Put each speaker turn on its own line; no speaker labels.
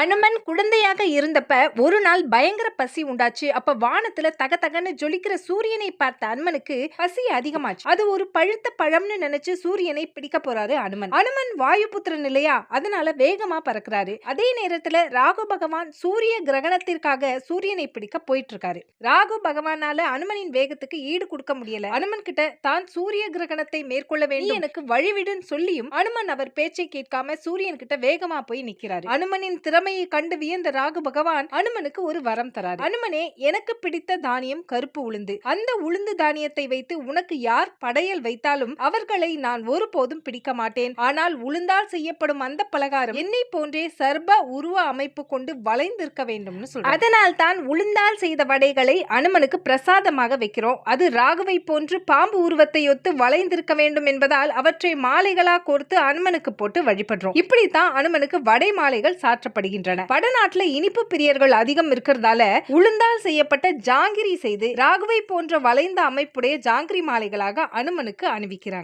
அனுமன் குழந்தையாக இருந்தப்ப ஒரு நாள் பயங்கர பசி உண்டாச்சு. அப்ப வானத்துல தக தகன்னு ஜொலிக்கிற சூரியனை பார்த்த அனுமனுக்கு பசி அதிகமாச்சு. அது ஒரு பழுத்த பழம்னு நினைச்சு சூரியனை பிடிக்க போறாரு அனுமன். அனுமன் வாயு புத்திரன் இல்லையா அதனால வேகமா பறக்குறாரு. அதே நேரத்துல ராகு பகவான் சூரிய கிரகணத்திற்காக சூரியனை பிடிக்க போயிட்டு இருக்காரு ராகு பகவானால அனுமனின் வேகத்துக்கு ஈடு கொடுக்க முடியல. அனுமன் கிட்ட தான் சூரிய கிரகணத்தை மேற்கொள்ள வேண்டும். எனக்கு வழிவிடுன்னு சொல்லியும் அனுமன் அவர் பேச்சை கேட்காம சூரியன் கிட்ட வேகமா போய் நிக்கிறாரு. அனுமனின் திறமையை கண்டு வியந்த ராகு பகவான் அனுமனுக்கு ஒரு வரம் தராரு. அனுமனே எனக்கு பிடித்த தானியம் கருப்பு உளுந்து. அந்த உளுந்து தானியத்தை வைத்து உனக்கு யார் படையல் வைத்தாலும் அவர்களை நான் ஒருபோதும் பிடிக்க மாட்டேன். ஆனால் உளுந்தால் செய்யப்படும் அந்த பலகாரம் என்னை போன்றே சர்ப உருவ அமைப்பு கொண்டு வளைந்திருக்க வேண்டும்னு சொல்ற அதனால் தான் உளுந்தால் செய்த வடைகளை அனுமனுக்கு பிரசாதமாக வைக்கிறோம். அது ராகுவை போன்று பாம்பு உருவத்தை ஒத்து வளைந்திருக்க வேண்டும் என்பதால் அவற்றை மாலைகளா கோர்த்து அனுமனுக்கு போட்டு வழிபடுறோம். இப்படித்தான் அனுமனுக்கு வடை மாலைகள் சாற்றப்படுகின்றன வடநாட்டுல இனிப்பு பிரியர்கள் அதிகம் இருக்கிறதால உளுந்தால் செய்யப்பட்ட ஜாங்கிரி செய்து ராகுவை போன்ற வளைந்த அமைப்புடைய ஜாங்கிரி மாலைகளாக அனுமனுக்கு அணிவிக்கிறாங்க.